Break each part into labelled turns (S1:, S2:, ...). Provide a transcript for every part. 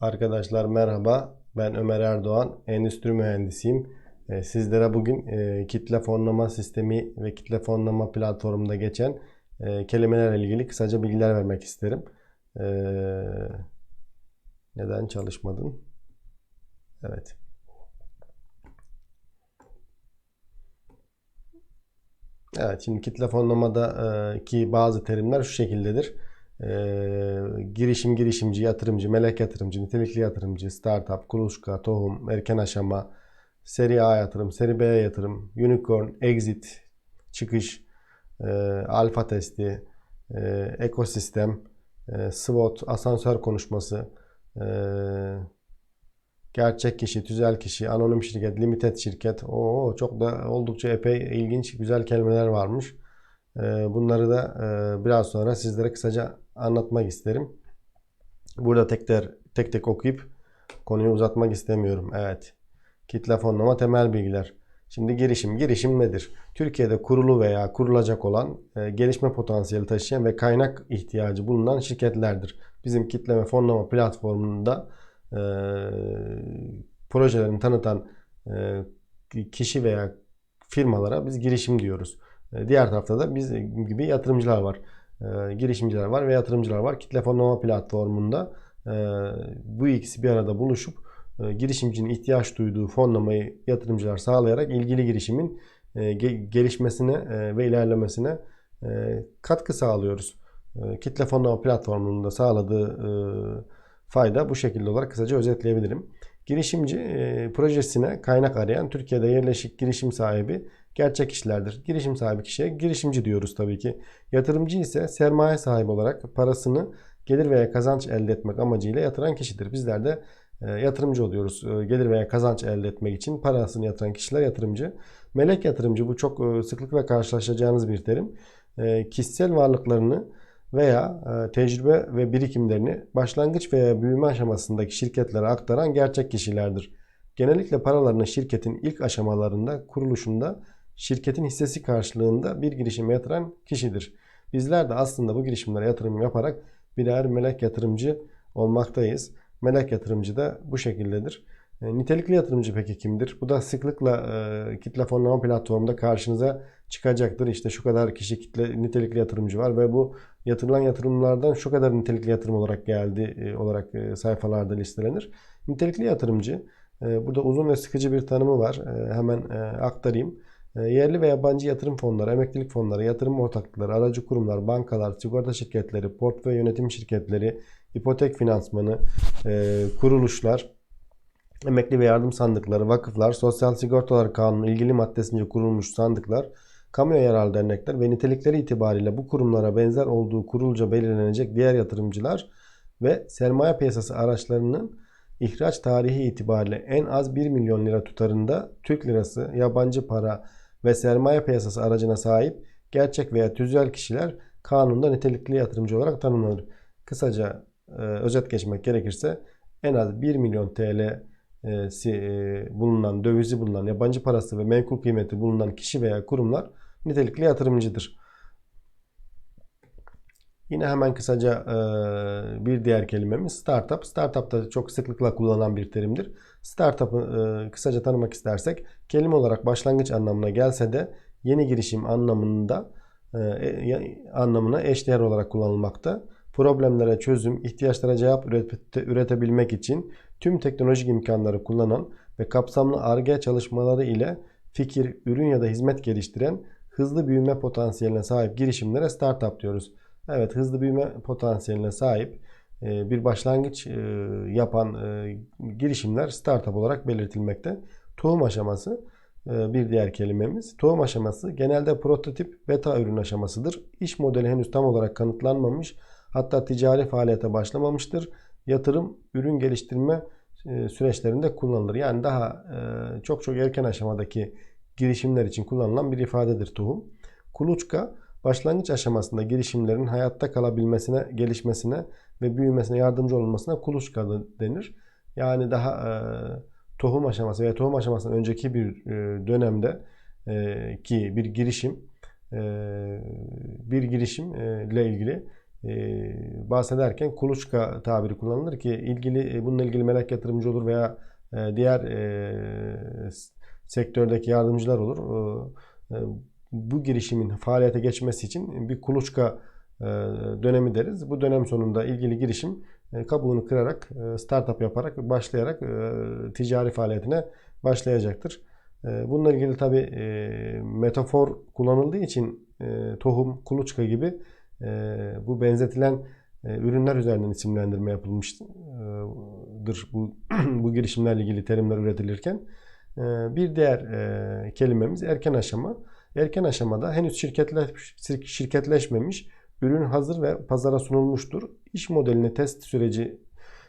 S1: Arkadaşlar merhaba. Ben Ömer Erdoğan. Endüstri mühendisiyim. Ee, Sizlere bugün e, kitle fonlama sistemi ve kitle fonlama platformunda geçen e, kelimelerle ilgili kısaca bilgiler vermek isterim. Ee, Neden çalışmadın? Evet. Evet, şimdi kitle fonlamada e, ki bazı terimler şu şekildedir. E, girişim, girişimci, yatırımcı, melek yatırımcı, nitelikli yatırımcı, startup, kuluçka, tohum, erken aşama, seri A yatırım, seri B yatırım, unicorn, exit, çıkış, e, alfa testi, e, ekosistem, e, SWOT, asansör konuşması, e, gerçek kişi, tüzel kişi, anonim şirket, limited şirket. Oo, çok da oldukça epey ilginç, güzel kelimeler varmış. Ee, Bunları da e, biraz sonra sizlere kısaca anlatmak isterim. Burada tek ter, tek tek okuyup konuyu uzatmak istemiyorum. Evet. Kitle fonlama temel bilgiler. Şimdi girişim. Girişim nedir? Türkiye'de kurulu veya kurulacak olan e, gelişme potansiyeli taşıyan ve kaynak ihtiyacı bulunan şirketlerdir. Bizim kitleme fonlama platformunda e, projelerini tanıtan e, kişi veya firmalara biz girişim diyoruz. E, diğer tarafta da biz gibi yatırımcılar var. E, girişimciler var ve yatırımcılar var. Kitle fonlama platformunda e, bu ikisi bir arada buluşup e, girişimcinin ihtiyaç duyduğu fonlamayı yatırımcılar sağlayarak ilgili girişimin e, ge- gelişmesine ve ilerlemesine katkı sağlıyoruz. Kitle fonlama platformunun sağladığı e, fayda bu şekilde olarak kısaca özetleyebilirim. Girişimci e, projesine kaynak arayan Türkiye'de yerleşik girişim sahibi gerçek kişilerdir. Girişim sahibi kişiye girişimci diyoruz tabii ki. Yatırımcı ise sermaye sahibi olarak parasını gelir veya kazanç elde etmek amacıyla yatıran kişidir. Bizler de e, yatırımcı oluyoruz. E, gelir veya kazanç elde etmek için parasını yatıran kişiler yatırımcı. Melek yatırımcı bu çok sıklıkla karşılaşacağınız bir terim. E, kişisel varlıklarını veya e, tecrübe ve birikimlerini başlangıç veya büyüme aşamasındaki şirketlere aktaran gerçek kişilerdir. Genellikle paralarını şirketin ilk aşamalarında, kuruluşunda, şirketin hissesi karşılığında bir girişime yatıran kişidir. Bizler de aslında bu girişimlere yatırım yaparak birer melek yatırımcı olmaktayız. Melek yatırımcı da bu şekildedir. E, Nitelikli yatırımcı peki kimdir? Bu da sıklıkla e, kitle fonlama platformunda karşınıza çıkacaktır. İşte şu kadar kişi kitle nitelikli yatırımcı var ve bu yatırılan yatırımlardan şu kadar nitelikli yatırım olarak geldi e, olarak e, sayfalarda listelenir. Nitelikli yatırımcı e, burada uzun ve sıkıcı bir tanımı var. E, hemen e, aktarayım. E, yerli ve yabancı yatırım fonları, emeklilik fonları, yatırım ortaklıkları, aracı kurumlar, bankalar, sigorta şirketleri, portföy yönetim şirketleri, ipotek finansmanı, e, kuruluşlar, emekli ve yardım sandıkları, vakıflar, sosyal sigortalar kanunu ilgili maddesince kurulmuş sandıklar, kamuya yararlı dernekler ve nitelikleri itibariyle bu kurumlara benzer olduğu kurulca belirlenecek diğer yatırımcılar ve sermaye piyasası araçlarının ihraç tarihi itibariyle en az 1 milyon lira tutarında Türk lirası, yabancı para ve sermaye piyasası aracına sahip gerçek veya tüzel kişiler kanunda nitelikli yatırımcı olarak tanımlanır. Kısaca e, özet geçmek gerekirse en az 1 milyon TL bulunan, dövizi bulunan, yabancı parası ve menkul kıymeti bulunan kişi veya kurumlar nitelikli yatırımcıdır. Yine hemen kısaca e, bir diğer kelimemiz startup. Startup da çok sıklıkla kullanılan bir terimdir. Startup'ı e, kısaca tanımak istersek kelime olarak başlangıç anlamına gelse de yeni girişim anlamında e, e, anlamına eşdeğer olarak kullanılmakta. Problemlere çözüm, ihtiyaçlara cevap ürete- üretebilmek için tüm teknolojik imkanları kullanan ve kapsamlı Ar-Ge çalışmaları ile fikir, ürün ya da hizmet geliştiren hızlı büyüme potansiyeline sahip girişimlere startup diyoruz. Evet hızlı büyüme potansiyeline sahip e, bir başlangıç e, yapan e, girişimler startup olarak belirtilmekte. Tohum aşaması bir diğer kelimemiz. Tohum aşaması genelde prototip beta ürün aşamasıdır. İş modeli henüz tam olarak kanıtlanmamış hatta ticari faaliyete başlamamıştır. Yatırım, ürün geliştirme süreçlerinde kullanılır. Yani daha e, çok çok erken aşamadaki girişimler için kullanılan bir ifadedir tohum. Kuluçka başlangıç aşamasında girişimlerin hayatta kalabilmesine, gelişmesine ve büyümesine yardımcı olunmasına kuluçka denir. Yani daha e, tohum aşaması veya tohum aşamasından önceki bir e, dönemde e, ki bir girişim e, bir girişim e, ile ilgili e, bahsederken kuluçka tabiri kullanılır ki ilgili e, bununla ilgili melek yatırımcı olur veya e, diğer e, sektördeki yardımcılar olur. Bu girişimin faaliyete geçmesi için bir kuluçka dönemi deriz. Bu dönem sonunda ilgili girişim kabuğunu kırarak, startup yaparak, başlayarak ticari faaliyetine başlayacaktır. Bununla ilgili tabi metafor kullanıldığı için tohum, kuluçka gibi bu benzetilen e, ürünler üzerinden isimlendirme yapılmıştır bu, bu girişimlerle ilgili terimler üretilirken. E, Bir diğer e, kelimemiz erken aşama. Erken aşamada henüz şirketleş, şirketleşmemiş, ürün hazır ve pazara sunulmuştur. İş modelini test süreci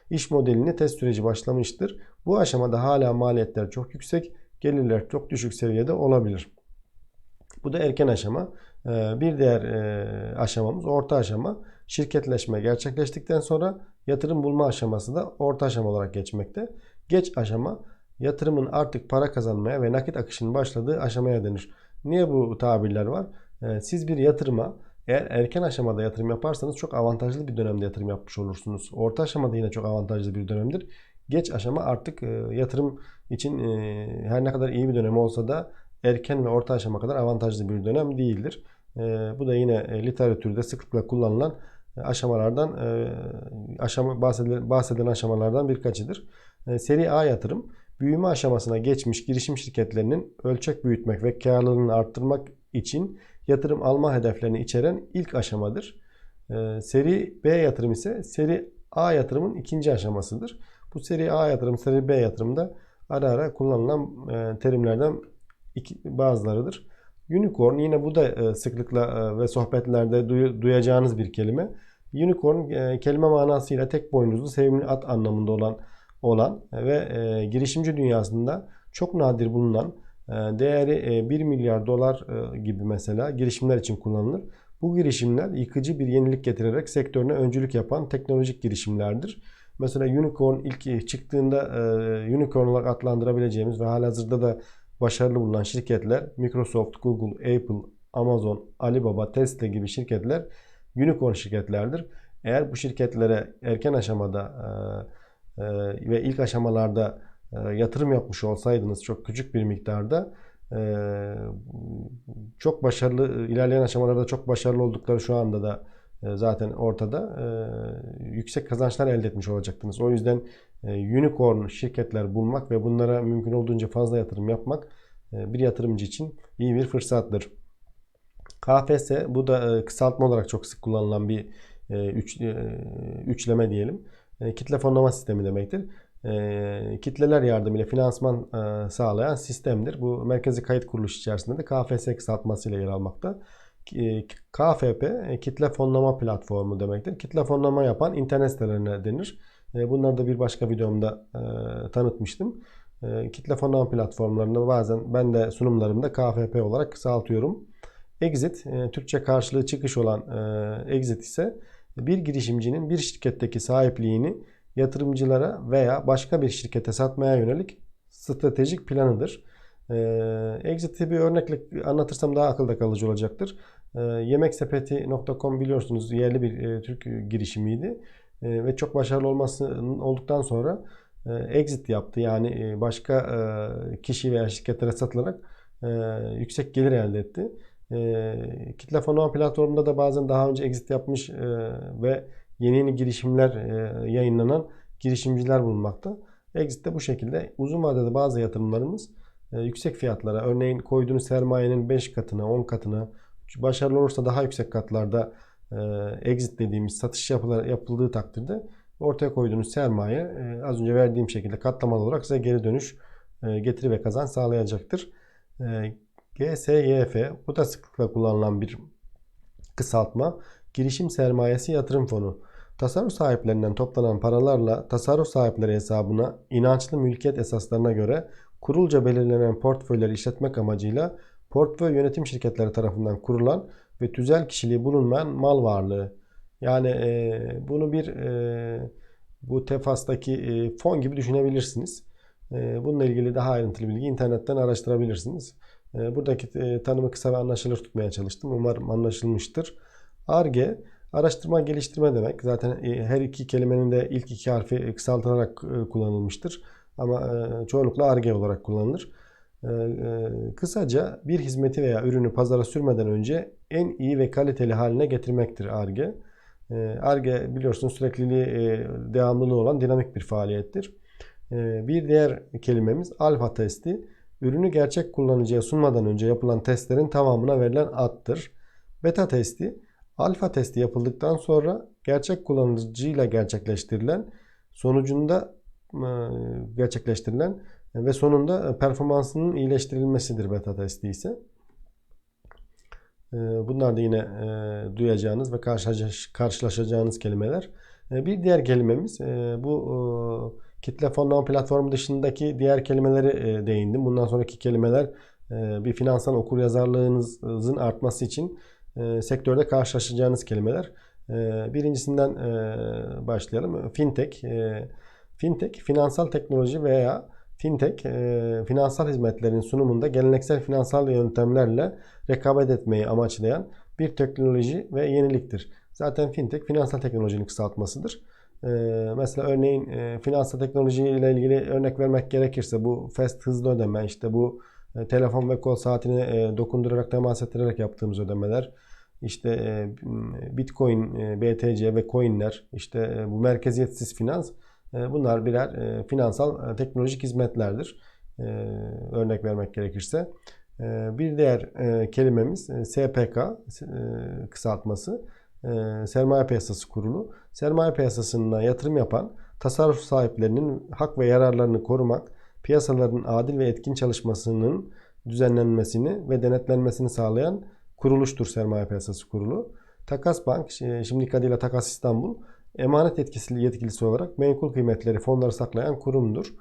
S1: iş modelini test süreci başlamıştır. Bu aşamada hala maliyetler çok yüksek, gelirler çok düşük seviyede olabilir. Bu da erken aşama. Ee, Bir diğer e, aşamamız orta aşama. Şirketleşme gerçekleştikten sonra yatırım bulma aşaması da orta aşama olarak geçmekte. Geç aşama yatırımın artık para kazanmaya ve nakit akışının başladığı aşamaya denir. Niye bu tabirler var? Ee, Siz bir yatırıma eğer erken aşamada yatırım yaparsanız çok avantajlı bir dönemde yatırım yapmış olursunuz. Orta aşamada yine çok avantajlı bir dönemdir. Geç aşama artık e, yatırım için e, her ne kadar iyi bir dönem olsa da erken ve orta aşama kadar avantajlı bir dönem değildir. E, bu da yine e, literatürde sıklıkla kullanılan e, aşamalardan e, aşama bahsedilen, bahsedilen aşamalardan birkaçıdır. Seri A yatırım büyüme aşamasına geçmiş girişim şirketlerinin ölçek büyütmek ve karlılığını arttırmak için yatırım alma hedeflerini içeren ilk aşamadır. Seri B yatırım ise seri A yatırımın ikinci aşamasıdır. Bu seri A yatırım, seri B yatırım da ara ara kullanılan terimlerden iki, bazılarıdır. Unicorn yine bu da e, sıklıkla e, ve sohbetlerde duy- duyacağınız bir kelime. Unicorn e, kelime manasıyla tek boynuzlu sevimli at anlamında olan olan ve girişimci dünyasında çok nadir bulunan değeri e, 1 milyar dolar gibi mesela girişimler için kullanılır. Bu girişimler yıkıcı bir yenilik getirerek sektörüne öncülük yapan teknolojik girişimlerdir. Mesela Unicorn ilk çıktığında Unicorn olarak adlandırabileceğimiz ve halihazırda da başarılı bulunan şirketler Microsoft, Google, Apple, Amazon, Alibaba, Tesla gibi şirketler unicorn şirketlerdir. Eğer bu şirketlere erken aşamada e, e, ve ilk aşamalarda e, yatırım yapmış olsaydınız çok küçük bir miktarda çok başarılı ilerleyen aşamalarda çok başarılı oldukları şu anda da zaten ortada e, yüksek kazançlar elde etmiş olacaktınız. O yüzden e, unicorn şirketler bulmak ve bunlara mümkün olduğunca fazla yatırım yapmak e, bir yatırımcı için iyi bir fırsattır. KFS bu da e, kısaltma olarak çok sık kullanılan bir e, üç, e, üçleme diyelim. E, kitle fonlama sistemi demektir. E, kitleler yardımıyla finansman e, sağlayan sistemdir. Bu merkezi kayıt kuruluş içerisinde de KFS kısaltmasıyla yer almakta. E, KFP e, kitle fonlama platformu demektir. Kitle fonlama yapan internet sitelerine denir. E, bunları da bir başka videomda tanıtmıştım. Kitle fonlama platformlarını bazen ben de sunumlarımda KFP olarak kısaltıyorum. Exit, Türkçe karşılığı çıkış olan exit ise bir girişimcinin bir şirketteki sahipliğini yatırımcılara veya başka bir şirkete satmaya yönelik stratejik planıdır. E, exit'i bir örnekle anlatırsam daha akılda kalıcı olacaktır. E, Yemeksepeti.com biliyorsunuz yerli bir e, Türk girişimiydi e, ve çok başarılı olması olduktan sonra e, exit yaptı. Yani e, başka kişi veya şirketlere satılarak yüksek gelir elde etti. Kitle platformunda da bazen daha önce exit yapmış ve yeni yeni girişimler yayınlanan girişimciler bulunmakta. Exit de bu şekilde uzun vadede bazı yatırımlarımız yüksek fiyatlara örneğin koyduğunuz sermayenin 5 katına 10 katına başarılı olursa daha yüksek katlarda e, exit dediğimiz satış yapılar, yapıldığı takdirde ortaya koyduğunuz sermaye e, az önce verdiğim şekilde katlamalı olarak size geri dönüş e, getiri ve kazanç sağlayacaktır. GSYF bu da sıklıkla kullanılan bir kısaltma. Girişim sermayesi yatırım fonu. Tasarruf sahiplerinden toplanan paralarla tasarruf sahipleri hesabına inançlı mülkiyet esaslarına göre kurulca belirlenen portföyleri işletmek amacıyla portföy yönetim şirketleri tarafından kurulan ve tüzel kişiliği bulunmayan mal varlığı. Yani e, bunu bir e, bu tefastaki e, fon gibi düşünebilirsiniz. E, bununla ilgili daha ayrıntılı bilgi internetten araştırabilirsiniz. E, buradaki e, tanımı kısa ve anlaşılır tutmaya çalıştım. Umarım anlaşılmıştır. ARGE, Araştırma geliştirme demek. Zaten e, her iki kelimenin de ilk iki harfi kısaltılarak e, kullanılmıştır. Ama e, çoğunlukla ARGE olarak kullanılır. Kısaca bir hizmeti veya ürünü pazara sürmeden önce en iyi ve kaliteli haline getirmektir ARGE. ARGE biliyorsunuz sürekliliği, devamlılığı olan dinamik bir faaliyettir. Bir diğer kelimemiz alfa testi. Ürünü gerçek kullanıcıya sunmadan önce yapılan testlerin tamamına verilen addır. Beta testi Alfa testi yapıldıktan sonra gerçek kullanıcıyla gerçekleştirilen sonucunda e, gerçekleştirilen ve sonunda performansının iyileştirilmesidir beta testi ise. E, bunlar da yine e, duyacağınız ve karşılaşacağınız kelimeler. Bir diğer kelimemiz bu kitle fonlama platformu dışındaki diğer kelimeleri değindim. Bundan sonraki kelimeler bir finansal okur yazarlığınızın artması için e, sektörde karşılaşacağınız kelimeler. E, birincisinden e, başlayalım. Fintech. E, fintech, finansal teknoloji veya fintech, e, finansal hizmetlerin sunumunda geleneksel finansal yöntemlerle rekabet etmeyi amaçlayan bir teknoloji ve yeniliktir. Zaten fintech, finansal teknolojinin kısaltmasıdır. E, mesela örneğin e, finansal teknoloji ile ilgili örnek vermek gerekirse bu fast hızlı ödeme, işte bu telefon ve kol saatini dokundurarak temas ettirerek yaptığımız ödemeler, işte Bitcoin, BTC ve coinler, işte bu merkeziyetsiz finans bunlar birer finansal teknolojik hizmetlerdir. Örnek vermek gerekirse. Bir diğer kelimemiz SPK kısaltması. Sermaye Piyasası Kurulu. Sermaye piyasasına yatırım yapan tasarruf sahiplerinin hak ve yararlarını korumak, piyasaların adil ve etkin çalışmasının düzenlenmesini ve denetlenmesini sağlayan kuruluştur Sermaye Piyasası Kurulu. Takas Bank, şimdiki adıyla Takas İstanbul, emanet etkisi yetkilisi olarak menkul kıymetleri fonları saklayan kurumdur.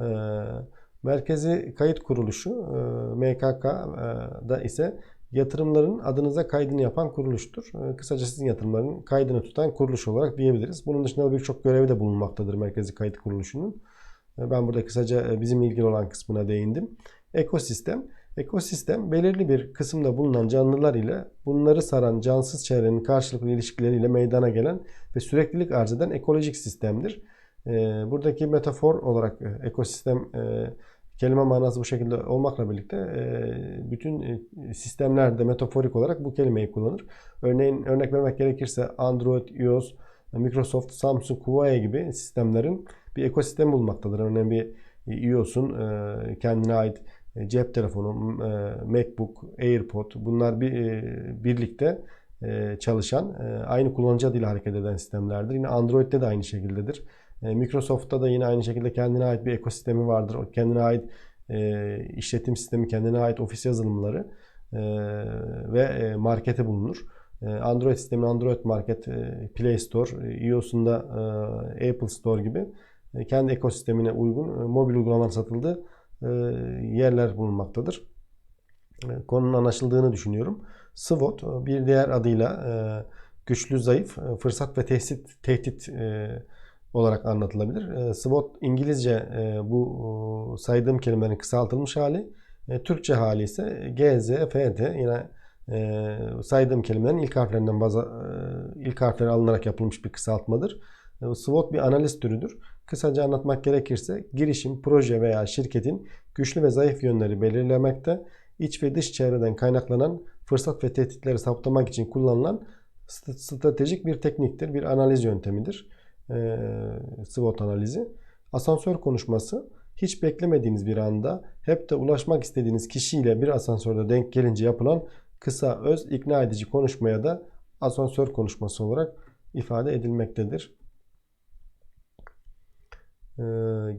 S1: Ee, Merkezi Kayıt Kuruluşu e, MKK'da ise yatırımların adınıza kaydını yapan kuruluştur. Ee, kısaca sizin yatırımların kaydını tutan kuruluş olarak diyebiliriz. Bunun dışında birçok görevi de bulunmaktadır Merkezi Kayıt Kuruluşu'nun. Ee, ben burada kısaca e, bizim ilgili olan kısmına değindim. Ekosistem. Ekosistem belirli bir kısımda bulunan canlılar ile bunları saran cansız çevrenin karşılıklı ilişkileriyle meydana gelen ve süreklilik arz eden ekolojik sistemdir. Ee, buradaki metafor olarak e, ekosistem e, kelime manası bu şekilde olmakla birlikte bütün sistemlerde metaforik olarak bu kelimeyi kullanır. Örneğin örnek vermek gerekirse Android, iOS, Microsoft, Samsung, Huawei gibi sistemlerin bir ekosistem bulmaktadır. Örneğin bir iOS'un e, kendine ait e, cep telefonu, e, MacBook, AirPod bunlar bir birlikte çalışan, aynı kullanıcı adıyla hareket eden sistemlerdir. Yine Android'de de aynı şekildedir. Microsoft'ta da yine aynı şekilde kendine ait bir ekosistemi vardır. Kendine ait işletim sistemi, kendine ait ofis yazılımları ve markete bulunur. Android sistemi Android Market, Play Store, iOS'un da Apple Store gibi e, kendi ekosistemine uygun e, mobil uygulamalar satıldığı e, yerler bulunmaktadır. Konunun anlaşıldığını düşünüyorum. SWOT bir diğer adıyla güçlü zayıf fırsat ve tehdit, tehdit olarak anlatılabilir. SWOT İngilizce bu saydığım kelimelerin kısaltılmış hali. Türkçe hali ise GZ, FT yine saydığım kelimelerin ilk harflerinden bazı ilk harfleri alınarak yapılmış bir kısaltmadır. SWOT bir analiz türüdür. Kısaca anlatmak gerekirse girişim, proje veya şirketin güçlü ve zayıf yönleri belirlemekte, iç ve dış çevreden kaynaklanan fırsat ve tehditleri saptamak için kullanılan stratejik bir tekniktir, bir analiz yöntemidir. E, SWOT analizi. Asansör konuşması hiç beklemediğiniz bir anda hep de ulaşmak istediğiniz kişiyle bir asansörde denk gelince yapılan kısa, öz, ikna edici konuşmaya da asansör konuşması olarak ifade edilmektedir. Ee,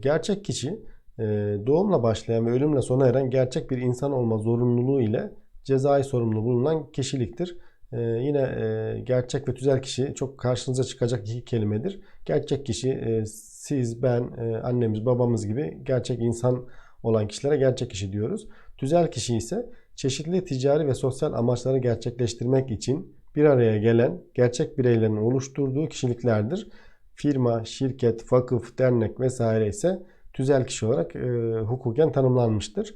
S1: gerçek kişi e, doğumla başlayan ve ölümle sona eren gerçek bir insan olma zorunluluğu ile cezai sorumlu bulunan kişiliktir. Ee, yine e, gerçek ve tüzel kişi çok karşınıza çıkacak iki kelimedir. Gerçek kişi e, siz, ben, annemiz, babamız gibi gerçek insan olan kişilere gerçek kişi diyoruz. Tüzel kişi ise çeşitli ticari ve sosyal amaçları gerçekleştirmek için bir araya gelen gerçek bireylerin oluşturduğu kişiliklerdir firma, şirket, vakıf, dernek vesaire ise tüzel kişi olarak e, hukuken tanımlanmıştır.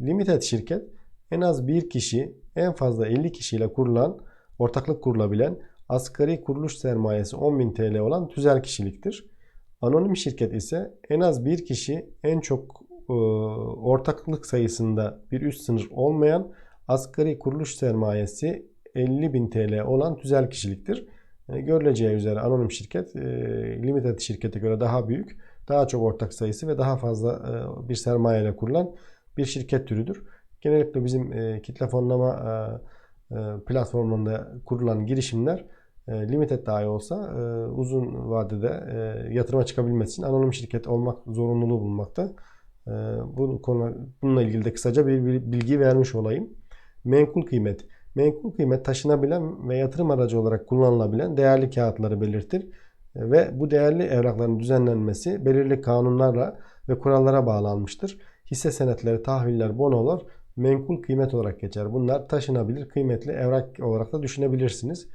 S1: Limited şirket en az bir kişi en fazla 50 kişiyle kurulan, ortaklık kurulabilen, asgari kuruluş sermayesi 10.000 TL olan tüzel kişiliktir. Anonim şirket ise en az bir kişi en çok e, ortaklık sayısında bir üst sınır olmayan asgari kuruluş sermayesi 50.000 TL olan tüzel kişiliktir. E, görüleceği üzere anonim şirket e, limited şirkete göre daha büyük, daha çok ortak sayısı ve daha fazla e, bir sermaye ile kurulan bir şirket türüdür. Genellikle bizim kitle fonlama platformunda kurulan girişimler limited dahi olsa uzun vadede yatırıma çıkabilmesi için anonim şirket olmak zorunluluğu bulunmakta. E, bu konu bununla ilgili de kısaca bir bilgi vermiş olayım. Menkul kıymet. Menkul kıymet taşınabilen ve yatırım aracı olarak kullanılabilen değerli kağıtları belirtir. E, ve bu değerli evrakların düzenlenmesi belirli kanunlarla ve kurallara bağlanmıştır. Hisse senetleri, tahviller, bonolar menkul kıymet olarak geçer. Bunlar taşınabilir kıymetli evrak olarak da düşünebilirsiniz.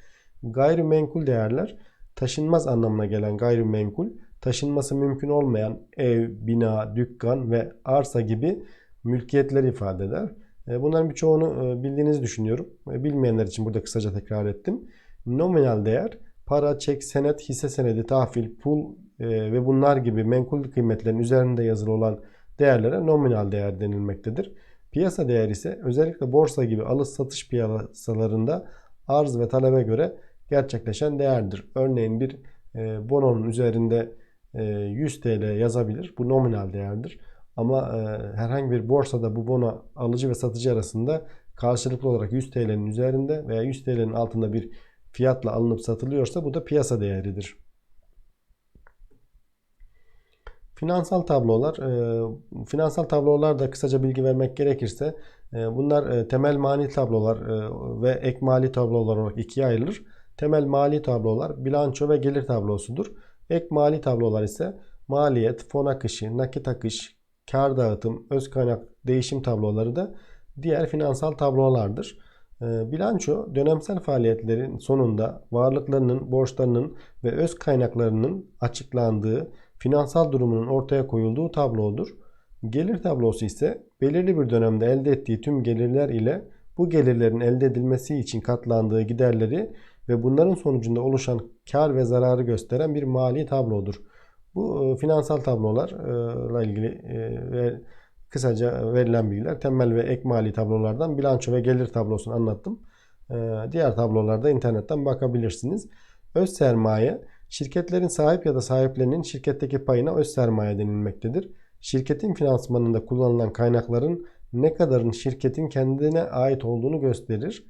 S1: Gayrimenkul değerler taşınmaz anlamına gelen gayrimenkul, taşınması mümkün olmayan ev, bina, dükkan ve arsa gibi mülkiyetler ifade eder. E, bunların birçoğunu e, bildiğinizi düşünüyorum. E, bilmeyenler için burada kısaca tekrar ettim. Nominal değer para, çek, senet, hisse senedi, tahvil, pul ve bunlar gibi menkul kıymetlerin üzerinde yazılı olan değerlere nominal değer denilmektedir. Piyasa değer ise özellikle borsa gibi alış satış piyasalarında arz ve talebe göre gerçekleşen değerdir. Örneğin bir bononun üzerinde e, 100 TL yazabilir. Bu nominal değerdir. Ama e, herhangi bir borsada bu bono alıcı ve satıcı arasında karşılıklı olarak 100 TL'nin üzerinde veya 100 TL'nin altında bir fiyatla alınıp satılıyorsa bu da piyasa değeridir. Finansal tablolar, e, finansal tablolar kısaca bilgi vermek gerekirse e, bunlar temel mali tablolar ve ek mali tablolar olarak ikiye ayrılır. Temel mali tablolar bilanço ve gelir tablosudur. Ek mali tablolar ise maliyet, fon akışı, nakit akış, kar dağıtım, öz kaynak değişim tabloları da diğer finansal tablolardır. E, bilanço dönemsel faaliyetlerin sonunda varlıklarının, borçlarının ve öz kaynaklarının açıklandığı finansal durumunun ortaya koyulduğu tablodur. Gelir tablosu ise belirli bir dönemde elde ettiği tüm gelirler ile bu gelirlerin elde edilmesi için katlandığı giderleri ve bunların sonucunda oluşan kar ve zararı gösteren bir mali tablodur. Bu e, finansal tablolarla ilgili e, ve kısaca verilen bilgiler temel ve ek mali tablolardan bilanço ve gelir tablosunu anlattım. E, diğer tablolarda internetten bakabilirsiniz. Öz sermaye Şirketlerin sahip ya da sahiplerinin şirketteki payına öz sermaye denilmektedir. Şirketin finansmanında kullanılan kaynakların ne kadarın şirketin kendine ait olduğunu gösterir.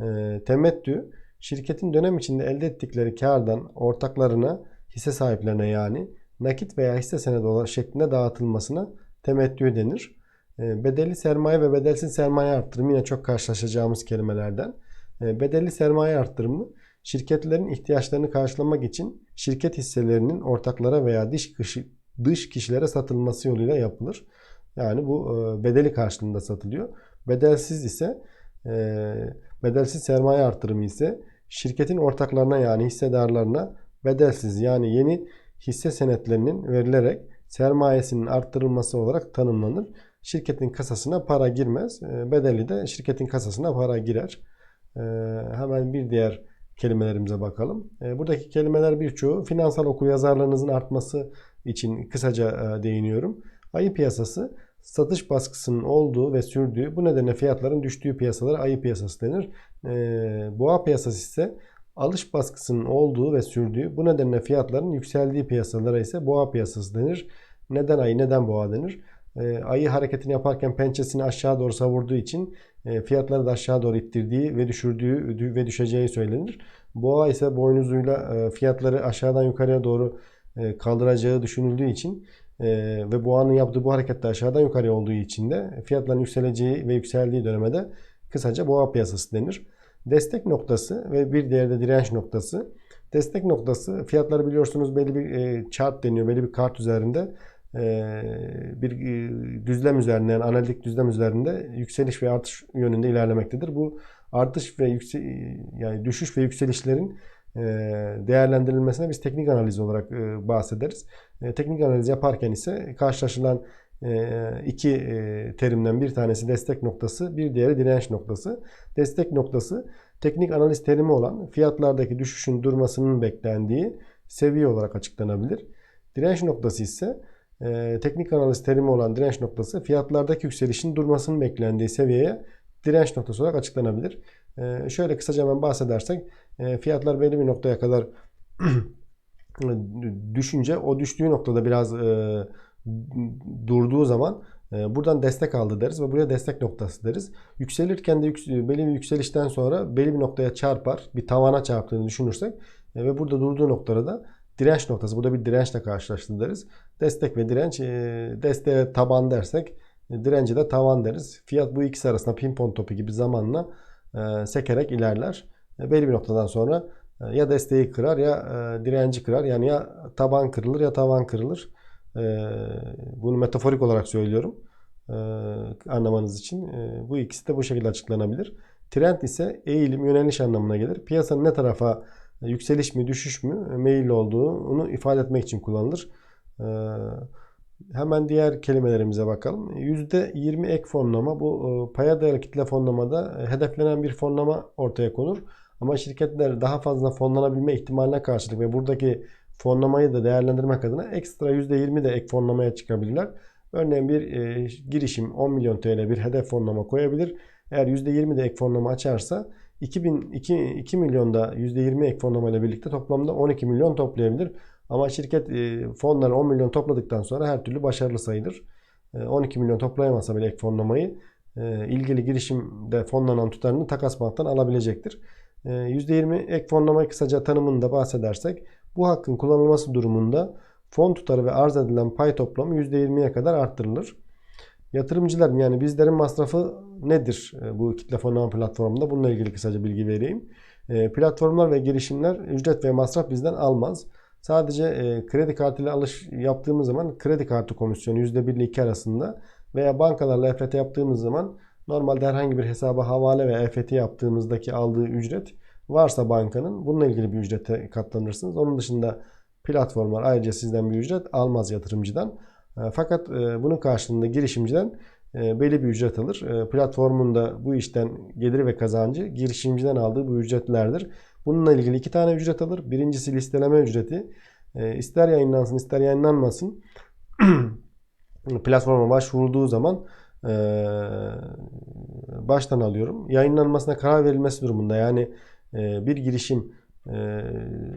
S1: E, temettü, şirketin dönem içinde elde ettikleri kardan ortaklarına, hisse sahiplerine yani nakit veya hisse senedi şeklinde dağıtılmasına temettü denir. E, bedelli sermaye ve bedelsiz sermaye arttırımı yine çok karşılaşacağımız kelimelerden. E, bedelli sermaye arttırımı şirketlerin ihtiyaçlarını karşılamak için şirket hisselerinin ortaklara veya dış, kişi, dış kişilere satılması yoluyla yapılır. Yani bu e, bedeli karşılığında satılıyor. Bedelsiz ise e, bedelsiz sermaye artırımı ise şirketin ortaklarına yani hissedarlarına bedelsiz yani yeni hisse senetlerinin verilerek sermayesinin arttırılması olarak tanımlanır. Şirketin kasasına para girmez. E, bedeli de şirketin kasasına para girer. Hemen bir diğer kelimelerimize bakalım. E, buradaki kelimeler birçoğu finansal okuryazarlığınızın artması için kısaca e, değiniyorum. Ayı piyasası satış baskısının olduğu ve sürdüğü bu nedenle fiyatların düştüğü piyasalara ayı piyasası denir. Boğa piyasası ise alış baskısının olduğu ve sürdüğü bu nedenle fiyatların yükseldiği piyasalara ise boğa piyasası denir. Neden ayı neden boğa denir? Ayı hareketini yaparken pençesini aşağı doğru savurduğu için e, fiyatları da aşağı doğru ittirdiği ve düşürdüğü ve düşeceği söylenir. Boğa ise boynuzuyla e, fiyatları aşağıdan yukarıya doğru e, kaldıracağı düşünüldüğü için ve boğanın yaptığı bu hareket de aşağıdan yukarıya olduğu için de fiyatların yükseleceği ve yükseldiği dönemde kısaca boğa piyasası denir. Destek noktası ve bir diğer de direnç noktası. Destek noktası fiyatları biliyorsunuz belli bir chart deniyor. Belli bir kart üzerinde bir düzlem üzerinde yani analitik düzlem üzerinde yükseliş ve artış yönünde ilerlemektedir. Bu artış ve yüksel yani düşüş ve yükselişlerin değerlendirilmesine biz teknik analiz olarak bahsederiz. Teknik analiz yaparken ise karşılaşılan iki terimden bir tanesi destek noktası, bir diğeri direnç noktası. Destek noktası teknik analiz terimi olan fiyatlardaki düşüşün durmasının beklendiği seviye olarak açıklanabilir. Direnç noktası ise e, teknik analiz terimi olan direnç noktası fiyatlardaki yükselişin durmasının beklendiği seviyeye direnç noktası olarak açıklanabilir. E, şöyle kısaca hemen bahsedersek e, fiyatlar belli bir noktaya kadar düşünce o düştüğü noktada biraz e, durduğu zaman e, buradan destek aldı deriz ve buraya destek noktası deriz. Yükselirken de yüks belli bir yükselişten sonra belli bir noktaya çarpar, bir tavana çarptığını düşünürsek e, ve burada durduğu noktada da direnç noktası. Burada bir dirençle karşılaştı deriz. Destek ve direnç, e, desteğe taban dersek direnci de tavan deriz. Fiyat bu ikisi arasında pimpon topu gibi zamanla sekerek ilerler. Belli bir noktadan sonra ya desteği kırar ya direnci kırar. Yani ya taban kırılır ya tavan kırılır. E, bunu metaforik olarak söylüyorum. E, anlamanız için. E, bu ikisi de bu şekilde açıklanabilir. Trend ise eğilim, yöneliş anlamına gelir. Piyasanın ne tarafa e, yükseliş mi, düşüş mü e, meyil olduğunu ifade etmek için kullanılır. Hemen diğer kelimelerimize bakalım. %20 ek fonlama bu e, paya dayalı kitle fonlamada hedeflenen bir fonlama ortaya konur. Ama şirketler daha fazla fonlanabilme ihtimaline karşılık ve buradaki fonlamayı da değerlendirmek adına ekstra %20 de ek fonlamaya çıkabilirler. Örneğin bir e, girişim 10 milyon TL bir hedef fonlama koyabilir. Eğer %20 de ek fonlama açarsa 2000, 2, 2 milyonda %20 ek fonlama ile birlikte toplamda 12 milyon toplayabilir. Ama şirket e, fonları 10 milyon topladıktan sonra her türlü başarılı sayılır. E, 12 milyon toplayamasa bile ek fonlamayı e, ilgili girişimde fonlanan tutarını takas banktan alabilecektir. %20 ee, ek fonlama kısaca tanımında bahsedersek bu hakkın kullanılması durumunda fon tutarı ve arz edilen pay toplamı %20'ye kadar arttırılır. Yatırımcıların yani bizlerin masrafı nedir e, bu kitle fonlama platformunda? Bununla ilgili kısaca bilgi vereyim. E, platformlar ve girişimler ücret ve masraf bizden almaz. Sadece e, kredi kartıyla alış yaptığımız zaman kredi kartı komisyonu %1 ile 2 arasında veya bankalarla EFT yaptığımız zaman Normalde herhangi bir hesaba havale ve EFT yaptığımızdaki aldığı ücret varsa bankanın bununla ilgili bir ücrete katlanırsınız. Onun dışında platformlar ayrıca sizden bir ücret almaz yatırımcıdan. E, fakat e, bunun karşılığında girişimciden e, belli bir ücret alır. Platformun da bu işten geliri ve kazancı girişimciden aldığı bu ücretlerdir. Bununla ilgili iki tane ücret alır. Birincisi listeleme ücreti. İster yayınlansın ister yayınlanmasın platforma başvurulduğu zaman baştan alıyorum. Yayınlanmasına karar verilmesi durumunda yani bir girişim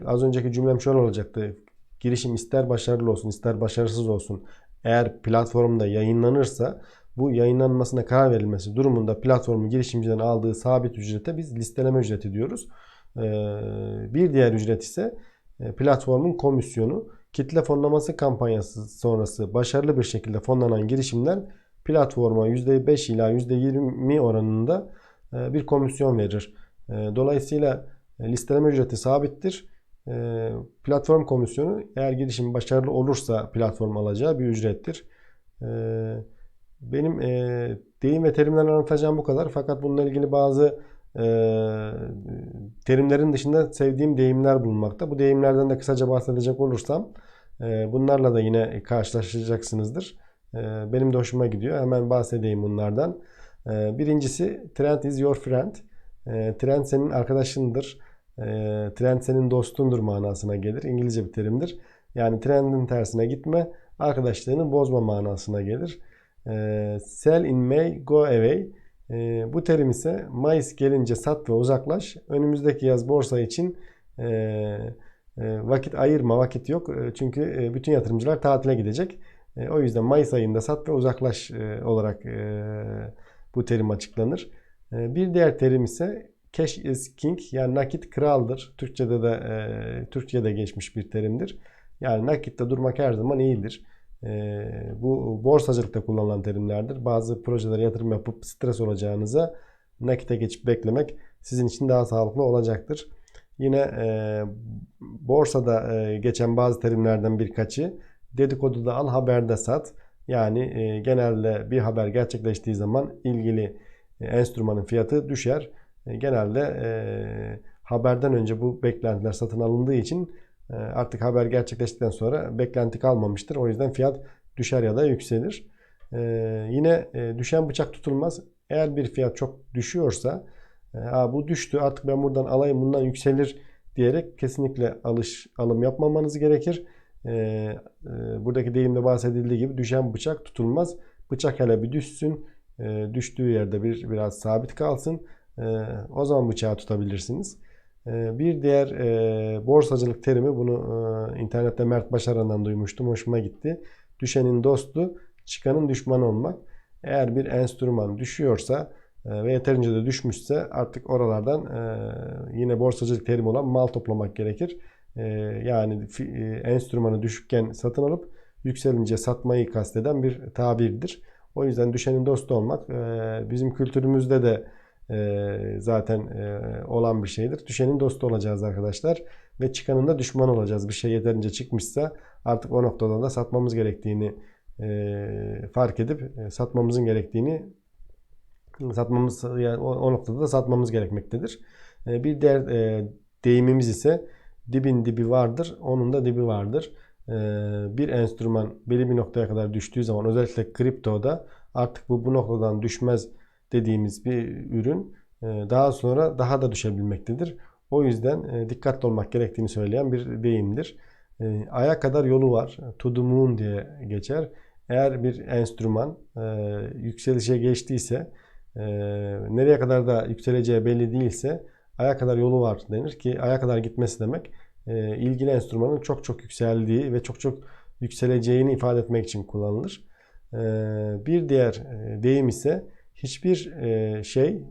S1: az önceki cümlem şöyle olacaktı. Girişim ister başarılı olsun ister başarısız olsun eğer platformda yayınlanırsa bu yayınlanmasına karar verilmesi durumunda platformun girişimciden aldığı sabit ücrete biz listeleme ücreti diyoruz. Bir diğer ücret ise platformun komisyonu. Kitle fonlaması kampanyası sonrası başarılı bir şekilde fonlanan girişimler platforma %5 ila %20 oranında e, bir komisyon verir. E, dolayısıyla e, listeleme ücreti sabittir. Platform komisyonu eğer girişim başarılı olursa platform alacağı bir ücrettir. Benim deyim ve terimlerle anlatacağım bu kadar. Fakat bununla ilgili bazı terimlerin dışında sevdiğim deyimler bulunmakta. Bu deyimlerden de kısaca bahsedecek olursam bunlarla da yine karşılaşacaksınızdır. Ee, benim de hoşuma gidiyor. Hemen bahsedeyim bunlardan. Ee, birincisi trend is your friend. Ee, trend senin arkadaşındır. Trend senin dostundur manasına gelir. İngilizce bir terimdir. Yani trendin tersine gitme, arkadaşlığını bozma manasına gelir. Sell in May, go away. Bu terim ise Mayıs gelince sat ve uzaklaş. Önümüzdeki yaz borsa için vakit ayırma, vakit yok. Çünkü bütün yatırımcılar tatile gidecek. E, o yüzden Mayıs ayında sat ve uzaklaş e, olarak e, bu terim açıklanır. Bir diğer terim ise cash is king yani nakit kraldır. Türkçe'de de Türkçe'de geçmiş bir terimdir. Yani nakitte durmak her zaman iyidir. bu borsacılıkta kullanılan terimlerdir. Bazı projelere yatırım yapıp stres olacağınıza nakite geçip beklemek sizin için daha sağlıklı olacaktır. Yine e, borsada e, geçen bazı terimlerden birkaçı Dedikodu da al haberde sat. Yani e, genelde bir haber gerçekleştiği zaman ilgili e, enstrümanın fiyatı düşer. E, genelde e, haberden önce bu beklentiler satın alındığı için e, artık haber gerçekleştikten sonra beklenti kalmamıştır. O yüzden fiyat düşer ya da yükselir. E, yine e, düşen bıçak tutulmaz. Eğer bir fiyat çok düşüyorsa e, e, ha, bu düştü artık ben buradan alayım bundan yükselir diyerek kesinlikle alış alım yapmamanız gerekir. E, e, buradaki deyimde bahsedildiği gibi düşen bıçak tutulmaz. Bıçak hele bir düşsün. E, düştüğü yerde bir biraz sabit kalsın. E, o zaman bıçağı tutabilirsiniz. E, bir diğer borsacılık terimi bunu internette Mert Başaran'dan duymuştum. Hoşuma gitti. Düşenin dostu, çıkanın düşmanı olmak. Eğer bir enstrüman düşüyorsa ve yeterince de düşmüşse artık oralardan yine borsacılık terimi olan mal toplamak gerekir. Yani enstrümanı düşükken satın alıp yükselince satmayı kasteden bir tabirdir. O yüzden düşenin dostu olmak e, bizim kültürümüzde de e, zaten e, olan bir şeydir. Düşenin dostu olacağız arkadaşlar ve çıkanın da düşman olacağız. Bir şey yeterince çıkmışsa artık o noktada da satmamız gerektiğini fark edip satmamızın gerektiğini satmamız yani o, noktada da satmamız gerekmektedir. Bir diğer deyimimiz ise dibin dibi vardır, onun da dibi vardır. E, bir enstrüman belli bir noktaya kadar düştüğü zaman özellikle kriptoda artık bu bu noktadan düşmez dediğimiz bir ürün e, daha sonra daha da düşebilmektedir. O yüzden e, dikkatli olmak gerektiğini söyleyen bir deyimdir. E, aya kadar yolu var. To the moon diye geçer. Eğer bir enstrüman yükselişe geçtiyse nereye kadar da yükseleceği belli değilse aya kadar yolu var denir ki aya kadar gitmesi demek e, ilgili enstrümanın çok çok yükseldiği ve çok çok yükseleceğini ifade etmek için kullanılır. E, bir diğer e, deyim ise hiçbir e, şey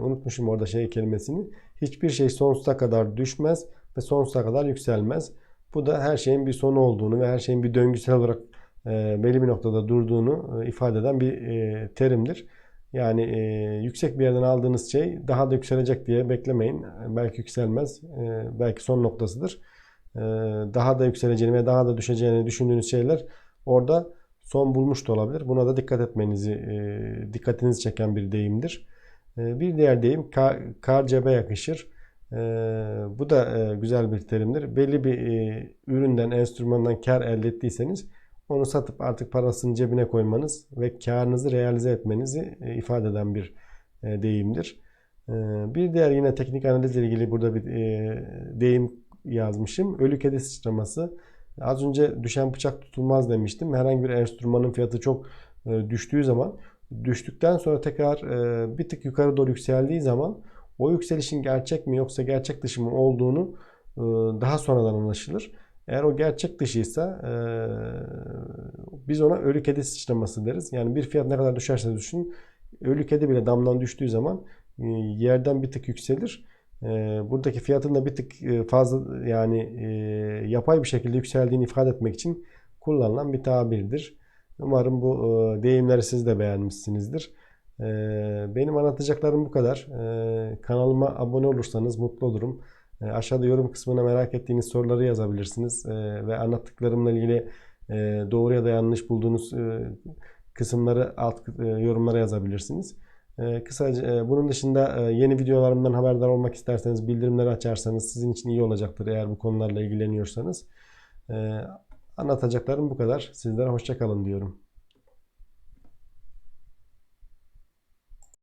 S1: unutmuşum orada şey kelimesini hiçbir şey sonsuza kadar düşmez ve sonsuza kadar yükselmez. Bu da her şeyin bir sonu olduğunu ve her şeyin bir döngüsel olarak e, belli bir noktada durduğunu ifade eden bir e, terimdir. Yani e, yüksek bir yerden aldığınız şey daha da yükselecek diye beklemeyin. Belki yükselmez, e, belki son noktasıdır. E, daha da yükseleceğini ve daha da düşeceğini düşündüğünüz şeyler orada son bulmuş da olabilir. Buna da dikkat etmenizi, e, dikkatinizi çeken bir deyimdir. E, bir diğer deyim kar, kar cebe yakışır. E, bu da e, güzel bir terimdir. Belli bir e, üründen, enstrümandan kar elde ettiyseniz onu satıp artık parasını cebine koymanız ve karınızı realize etmenizi e, ifade eden bir e, deyimdir. E, bir diğer yine teknik analizle ilgili burada bir deyim yazmışım. Ölü kedi sıçraması. Az önce düşen bıçak tutulmaz demiştim. Herhangi bir enstrümanın fiyatı çok düştüğü zaman düştükten sonra tekrar bir tık yukarı doğru yükseldiği zaman o yükselişin gerçek mi yoksa gerçek dışı mı olduğunu daha sonradan anlaşılır. Eğer o gerçek dışıysa e, biz ona ölü kedi sıçraması deriz. Yani bir fiyat ne kadar düşerse düşün ölü kedi bile damdan düştüğü zaman e, yerden bir tık yükselir. E, buradaki fiyatın da bir tık fazla yani e, yapay bir şekilde yükseldiğini ifade etmek için kullanılan bir tabirdir. Umarım bu e, deyimleri siz de beğenmişsinizdir. E, benim anlatacaklarım bu kadar. E, kanalıma abone olursanız mutlu olurum. E, aşağıda yorum kısmına merak ettiğiniz soruları yazabilirsiniz. E, ve anlattıklarımla ilgili e, doğru ya da yanlış bulduğunuz e, kısımları alt e, yorumlara yazabilirsiniz. E, kısaca bunun dışında yeni videolarımdan haberdar olmak isterseniz bildirimleri açarsanız sizin için iyi olacaktır eğer bu konularla ilgileniyorsanız. Anlatacaklarım bu kadar. Sizlere hoşçakalın diyorum.